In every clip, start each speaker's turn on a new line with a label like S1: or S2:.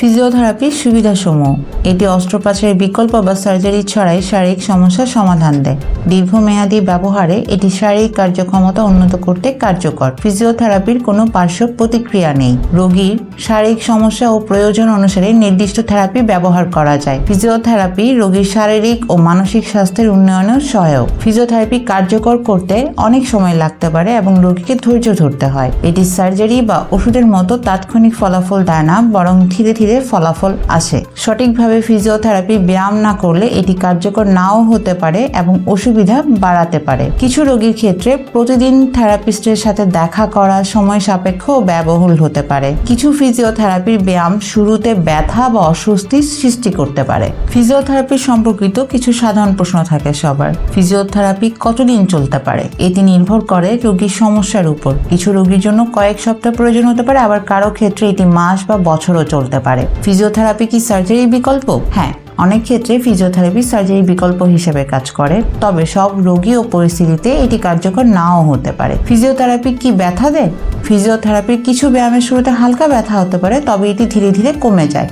S1: ফিজিওথেরাপির সুবিধাসমূহ। এটি অস্ত্রোপচারের বিকল্প বা সার্জারি ছাড়াই শারীরিক সমস্যার সমাধান দেয়। দীর্ঘমেয়াদী ব্যবহারে এটি শারীরিক কার্যক্ষমতা উন্নত করতে কার্যকর। ফিজিওথেরাপির কোনো পার্শ্ব প্রতিক্রিয়া নেই। রোগীর শারীরিক সমস্যা ও প্রয়োজন অনুসারে নির্দিষ্ট থেরাপি ব্যবহার করা যায়। ফিজিওথেরাপি রোগীর শারীরিক ও মানসিক স্বাস্থ্যের উন্নয়নেও সহায়ক। ফিজিওথেরাপি কার্যকর করতে অনেক সময় লাগতে পারে এবং রোগীকে ধৈর্য ধরতে হয়। এটি সার্জারি বা ওষুধের মতো তাৎক্ষণিক ফলাফল দেয় না, বরং ধীরে ধীরে ফলাফল আসে। সঠিকভাবে ফিজিওথেরাপি ব্যায়াম না করলে এটি কার্যকর নাও হতে পারে এবং অসুবিধা বাড়াতে পারে। কিছু রোগীর ক্ষেত্রে প্রতিদিন থেরাপিস্টের সাথে দেখা করা সময় সাপেক্ষ ও ব্যয়বহুল হতে পারে। কিছু ফিজিওথেরাপির ব্যায়াম শুরুতে ব্যথা বা অস্বস্তি সৃষ্টি করতে পারে। ফিজিওথেরাপি সম্পর্কিত কিছু সাধারণ প্রশ্ন থাকে সবার। ফিজিওথেরাপি কতদিন চলতে পারে? এটি নির্ভর করে রোগীর সমস্যার উপর। কিছু রোগীর জন্য কয়েক সপ্তাহ প্রয়োজন হতে পারে, আবার কারও ক্ষেত্রে এটি মাস বা বছরও চলতে পারে। ফিজিওথেরাপি কি সার্জারির বিকল্প? হ্যাঁ অনেক ক্ষেত্রে ফিজিওথেরাপি সার্জারি বিকল্প হিসেবে কাজ করে, তবে সব রোগী ও পরিস্থিতিতে এটি কার্যকর নাও হতে পারে। ফিজিওথেরাপি কি ব্যথা দেয়? ফিজিওথেরাপির কিছু ব্যায়ামের শুরুতে হালকা ব্যথা হতে পারে, তবে এটি ধীরে ধীরে কমে যায়।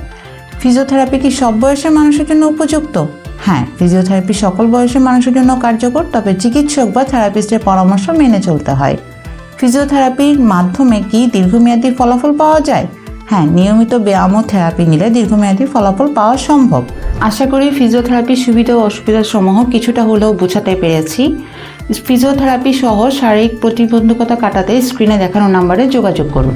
S1: ফিজিওথেরাপি কি সব বয়সের মানুষের জন্য উপযুক্ত? হ্যাঁ ফিজিওথেরাপি সকল বয়সের মানুষের জন্য কার্যকর, তবে চিকিৎসক বা থেরাপিস্টের পরামর্শ মেনে চলতে হয়। ফিজিওথেরাপির মাধ্যমে কি দীর্ঘমেয়াদী ফলাফল পাওয়া যায়? হ্যাঁ নিয়মিত ব্যায়াম ও থেরাপি নিলে দীর্ঘমেয়াদী ফলাফল পাওয়া সম্ভব। আশা করি ফিজিওথেরাপির সুবিধা ও অসুবিধার সমূহ কিছুটা হলেও বোঝাতে পেরেছি। ফিজিওথেরাপি সহ শারীরিক প্রতিবন্ধকতা কাটাতে স্ক্রিনে দেখানো নাম্বারে যোগাযোগ করুন।